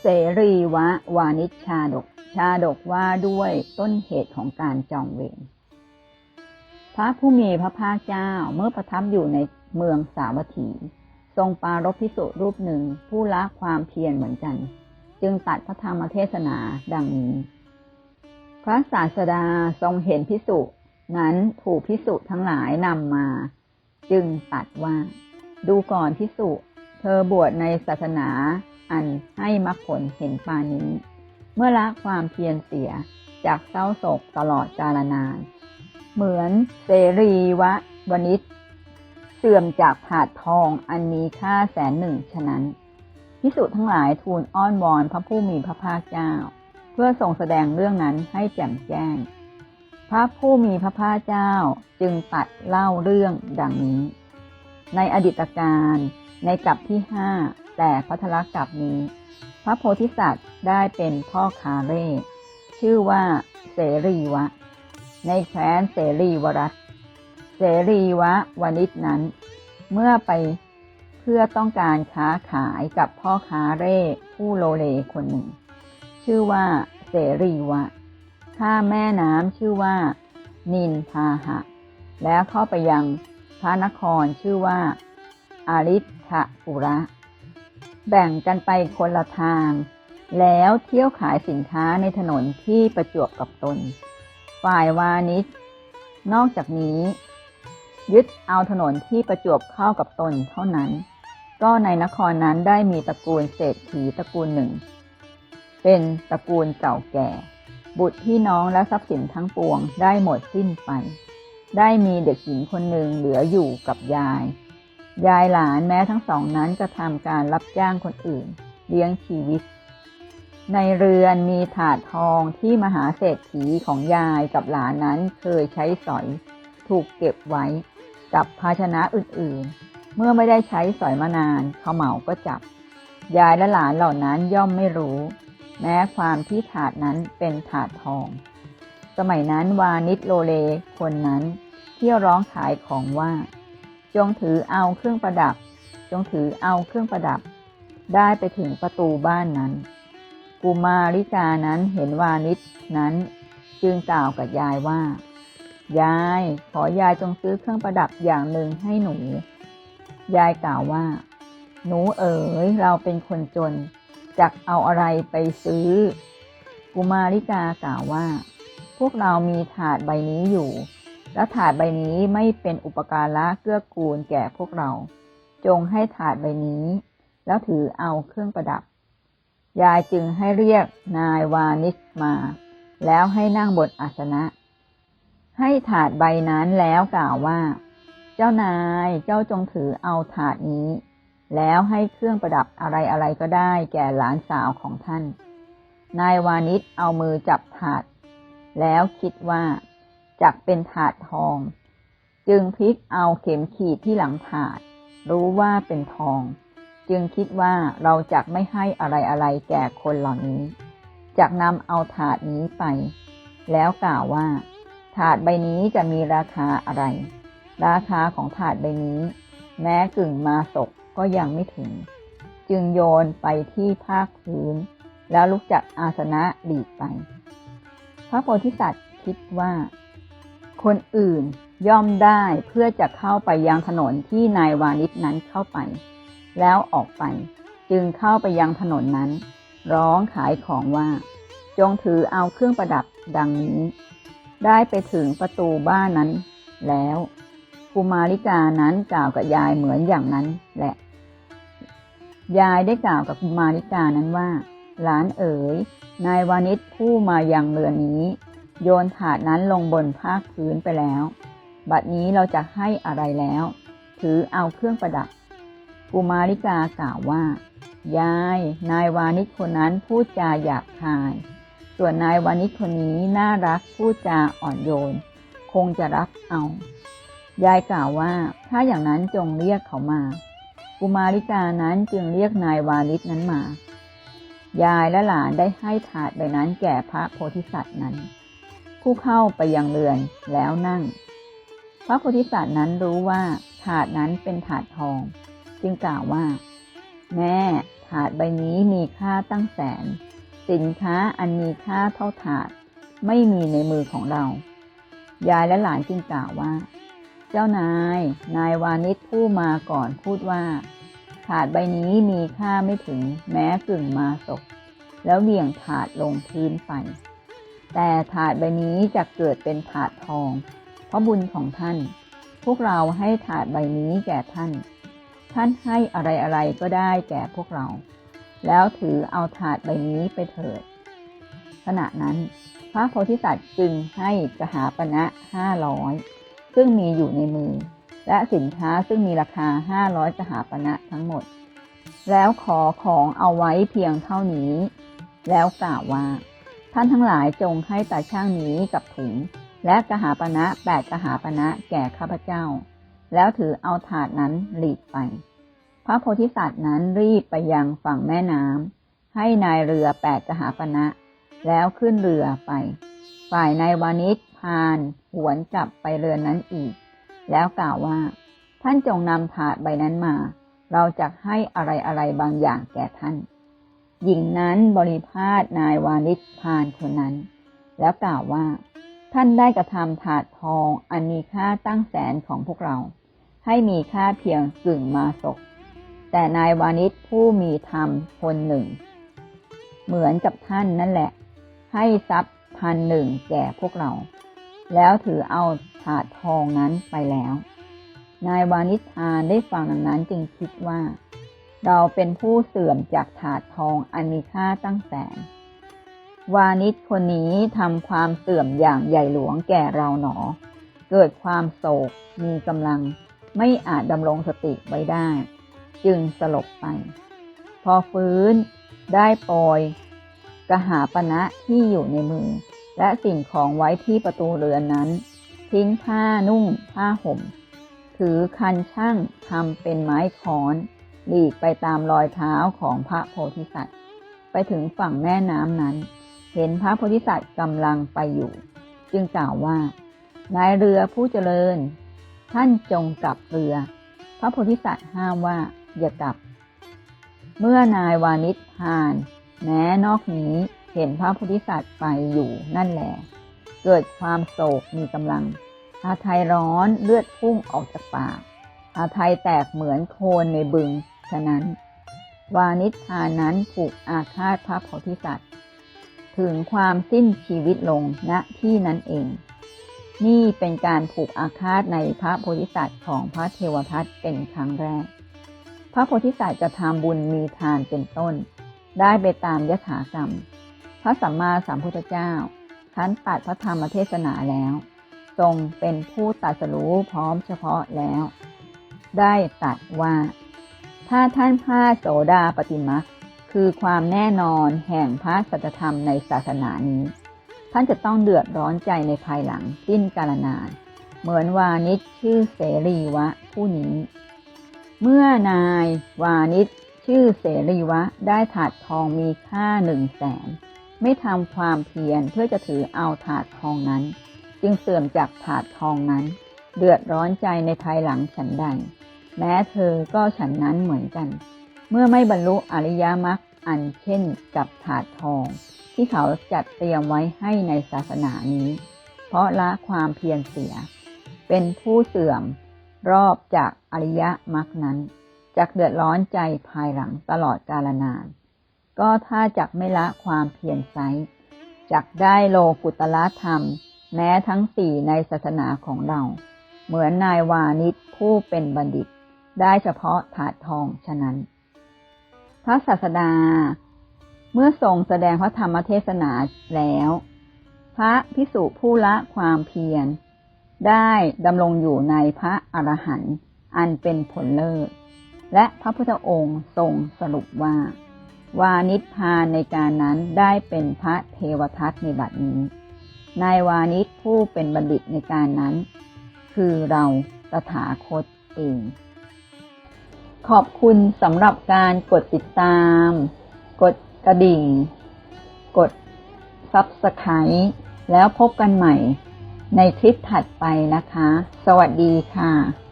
เสรีวะวานิชชาดก ชาดกว่าด้วยต้นเหตุของการจองเวรพระผู้มีพระภาคเจ้าเมื่อประทับอยู่ในเมืองสาวัตถี ทรงปรารภพิสุรูปหนึ่งผู้ละความเพียรเหมือนกัน จึงตัดพระธรรมเทศนาดังนี้ พระศาสดาทรงเห็นพิสุนั้นถูกพิสุทั้งหลายนำมา จึงตัดว่า ดูก่อนพิสุเธอบวชในศาสนา อันให้มรรคผลเห็นปานี้ เมื่อละความเพียรเสียจากเศร้าโศกตลอดกาลนาน เหมือนเสรีวะวนิชเสื่อมจากผาดทองอันมีค่าแสนหนึ่งฉะนั้นพิสุทั้งหลายทูลอ้อนวอนพระผู้มีพระภาคเจ้า เพื่อทรงแสดงเรื่องนั้นให้แจ่มแจ้ง พระผู้มีพระภาคเจ้าจึงตัดเล่าเรื่องดังนี้ ในอดีตการในกลับที่ห้า แต่พัทรกลับนี้ พระโพธิสัตว์ได้เป็นพ่อคาเร่ชื่อว่าเสรีวะ ในแคว้นเสรีวรัตเสรีวะวนิชนั้น เมื่อไปเพื่อต้องการค้าขายกับพ่อค้าเร่ผู้โลเลคนหนึ่ง ชื่อว่าเสรีวะข้าแม่น้ำชื่อว่า นินพาหะ แล้วเข้าไปยังพระนครชื่อว่าอาริทะปุระ แบ่งกันไปคนละทาง แล้วเที่ยวขายสินค้าในถนนที่ประจวบกับตน ฝ่ายวานิช นอกจากนี้ ยึดเอาถนนที่ประจวบเข้ากับตนเท่านั้น ก็ในนครนั้นได้มีตระกูลเศรษฐีตระกูลหนึ่ง เป็นตระกูลเก่าแก่ บุตรพี่น้องและทรัพย์สินทั้งปวงได้หมดสิ้นไป ได้มีเด็กหญิงคนหนึ่งเหลืออยู่กับยาย ยายหลานแม้ทั้งสองนั้นจะทำการรับจ้างคนอื่น เลี้ยงชีวิต ในเรือนมีถาดทองที่มหาเศรษฐีของยายกับหลานนั้นเคยใช้สอย ถูกเก็บไว้กับภาชนะอื่นๆ เมื่อไม่ได้ใช้สอยมานานเขาเหมาก็จับ ยายและหลานเหล่านั้นย่อมไม่รู้ แม้ความที่ถาดนั้นเป็นถาดทอง สมัยนั้นวานิชโลเลคนนั้นเที่ยวร้องขายของว่า จงถือเอาเครื่องประดับ จงถือเอาเครื่องประดับ ได้ไปถึงประตูบ้านนั้น กุมาริกานั้นเห็นวานิชนั้น จึงกล่าวกับยายว่า ยาย ขอยายจงซื้อเครื่องประดับอย่างหนึ่งให้หนู ยายกล่าวว่า หนูเอ๋ยเราเป็นคนจนจักเอาอะไรไปซื้อ กุมาริกากล่าวว่า พวกเรามีถาดใบนี้อยู่ และถาดใบนี้ไม่เป็นอุปการะเกื้อกูลแก่พวกเรา จงให้ถาดใบนี้ แล้วถือเอาเครื่องประดับ ยายจึงให้เรียกนายวานิชมา แล้วให้นั่งบนอาสนะ ให้ถาดใบนั้นแล้วกล่าวว่า เจ้านายเจ้าจงถือเอาถาดนี้ แล้วให้เครื่องประดับอะไรอะไรก็ได้แก่หลานสาวของท่าน นายวานิชเอามือจับถาด แล้วคิดว่า จักเป็นถาดทอง จึงพลิกเอาเข็มขีดที่หลังถาด รู้ว่าเป็นทอง จึงคิดว่าเราจักไม่ให้อะไรอะไรแก่คนเหล่านี้จักนำเอาถาดนี้ไป แล้วกล่าวว่า ถาดใบนี้จะมีราคาอะไร ราคาของถาดใบนี้ แม้กึ่งมาศกก็ยังไม่ถึง จึงโยนไปที่ภาคพื้น แล้วลุกจากอาสนะหลีกไป พระโพธิสัตว์คิดว่า คนอื่นย่อมได้เพื่อจะเข้าไปยังถนนที่นายวานิชนั้นเข้าไป แล้วออกไป จึงเข้าไปยังถนนนั้น ร้องขายของว่า จงถือเอาเครื่องประดับดังนี้ ได้ไปถึงประตูบ้านนั้น แล้วกุมาริกานั้นกล่าวกับยายเหมือนอย่างนั้นแหละ ยายได้กล่าวกับกุมาริกานั้นว่า หลานเอ๋ย นายวานิชผู้มายังเรือนนี้ โยนถาดนั้นลงบนภาคพื้นไปแล้ว บัดนี้เราจะให้อะไรแล้ว ถือเอาเครื่องประดับ กุมาริกากล่าวว่า ยาย นายวานิชคนนั้นพูดจาหยาบคาย ส่วนนายวานิชคนนี้น่ารักพูดจาอ่อนโยน คงจะรับเอา ยายกล่าวว่า ถ้าอย่างนั้นจงเรียกเขามา กุมาริกานั้นจึงเรียกนายวานิชนั้นมา ยายและหลานได้ให้ถาดใบนั้นแก่พระโพธิสัตว์นั้น ผู้เข้าไปยังเรือนแล้วนั่ง พระโพธิสัตว์นั้นรู้ว่าถาดนั้นเป็นถาดทอง จึงกล่าวว่า แม่ถาดใบนี้มีค่าตั้งแสน สินค้าอันมีค่าเท่าถาดไม่มีในมือของเรา ยายและหลานจึงกล่าวว่า เจ้านาย นายวานิชผู้มาก่อนพูดว่า ถาดใบนี้มีค่าไม่ถึงแม้กึ่งมาศกแล้วเหวี่ยงถาดลงพื้นไป แต่ถาดใบนี้จะเกิดเป็นถาดทอง เพราะบุญของท่าน พวกเราให้ถาดใบนี้แก่ท่าน ท่านให้อะไรอะไรก็ได้แก่พวกเรา แล้วถือเอาถาดใบนี้ไปเถิด ขณะนั้น พระโพธิสัตว์จึงให้กหาปณะห้าร้อยซึ่งมีอยู่ในมือ และสินค้าซึ่งมีราคาห้าร้อยกหาปณะทั้งหมด แล้วขอของเอาไว้เพียงเท่านี้ แล้วกล่าวว่า ท่านทั้งหลายจงให้ตาช่างนี้กับถุง และกหาปณะแปดกหาปณะแก่ข้าพเจ้า แล้วถือเอาถาดนั้นหลีกไป พระโพธิสัตว์นั้นรีบไปยังฝั่งแม่น้ำให้นายเรือแปดกหาปณะ แล้วขึ้นเรือไป ฝ่ายนายวานิชพานหวนกลับไปเรือนนั้นอีก แล้วกล่าวว่า ท่านจงนำถาดใบนั้นมา เราจะให้อะไรอะไรบางอย่างแก่ท่าน หญิงนั้นบริพาทนายวานิชพานคนนั้น แล้วกล่าวว่า ท่านได้กระทำถาดทองอันมีค่าตั้งแสนของพวกเรา ให้มีค่าเพียงกึ่งมาศก แต่นายวานิชผู้มีธรรมคนหนึ่ง เหมือนกับท่านนั่นแหละ ให้ทรัพย์พันหนึ่งแก่พวกเรา แล้วถือเอาถาดทองนั้นไปแล้ว นายวานิชทานได้ฟังดังนั้นจึงคิดว่า เราเป็นผู้เสื่อมจากถาดทองอันมีค่าตั้งแสน วานิชคนนี้ทำความเสื่อมอย่างใหญ่หลวงแก่เราหนอ เกิดความโศกมีกำลังไม่อาจดำรงสติไว้ได้ จึงสลบไป พอฟื้นได้โปรยกระหาปณะที่อยู่ในมือ และสิ่งของไว้ที่ประตูเรือนนั้น ทิ้งผ้านุ่งผ้าห่ม ถือคันช่างทำเป็นไม้ค้อน หลีกไปตามรอยเท้าของพระโพธิสัตว์ ไปถึงฝั่งแม่น้ำนั้น เห็นพระโพธิสัตว์กำลังไปอยู่ จึงกล่าวว่านายเรือผู้เจริญ ท่านจงกลับเรือ พระโพธิสัตว์ห้ามว่าอย่ากลับ เมื่อนายวานิชทาน แม้นอกนี้เห็นพระโพธิสัตว์ไปอยู่นั่นแหละเกิดความโศกมีกำลังอาไทยร้อนเลือดพุ่งออกจากปากอาไทยแตกเหมือนโคนในบึง ฉะนั้น วานิชานนั้นผูกอาฆาตพระโพธิสัตว์ ถึงความสิ้นชีวิตลงณที่นั้นเอง นี่เป็นการผูกอาฆาตในพระโพธิสัตว์ของพระเทวทัตเป็นครั้งแรก พระโพธิสัตว์จะทำบุญมีทานเป็นต้น ได้ไปตามยถากรรม พระสัมมาสัมพุทธเจ้าท่านตัดพระธรรมเทศนาแล้วทรงเป็นผู้ตรัสรู้พร้อมเฉพาะแล้ว ได้ตรัสว่า ถ้าท่านพลาดโสดาปฏิมักคือความแน่นอนแห่งพระสัจธรรมในศาสนานี้ ท่านจะต้องเดือดร้อนใจในภายหลังสิ้นกาลนาน เหมือนวานิชชื่อเสรีวะผู้นี้ เมื่อนาย วานิชชื่อเสรีวะได้ถาดทองมีค่าหนึ่งแสนไม่ทำความเพียรเพื่อจะถือเอาถาดทองนั้น จึงเสื่อมจากถาดทองนั้น เดือดร้อนใจในภายหลังฉันใด แม้เธอก็ฉันนั้นเหมือนกัน เมื่อไม่บรรลุอริยมรรคอันเช่นกับถาดทอง ที่เขาจัดเตรียมไว้ให้ในศาสนานี้ เพราะละความเพียรเสีย เป็นผู้เสื่อมรอบจากอริยมรรคนั้นจักเดือดร้อนใจภายหลังตลอดกาลนาน ก็ถ้าจักไม่ละความเพียรไซจักได้โลกุตละธรรม แม้ทั้งสี่ในศาสนาของเรา เหมือนนายวานิชผู้เป็นบัณฑิต ได้เฉพาะถาดทองฉะนั้น พระศาสดา เมื่อทรงแสดงพระธรรมเทศนาแล้ว พระพิสุผู้ละความเพียร ได้ดำรงอยู่ในพระอรหันต์อันเป็นผลเลิศ และพระพุทธองค์ทรงสรุปว่า วานิชพานในการนั้นได้เป็นพระเทวทัตในบัดนี้นายวานิชผู้เป็นบัณฑิตในการนั้น คือเราตถาคตเอง ขอบคุณสำหรับการกดติดตาม กดกระดิ่ง กด Subscribe แล้วพบกันใหม่ในคลิปถัดไปนะคะ สวัสดีค่ะ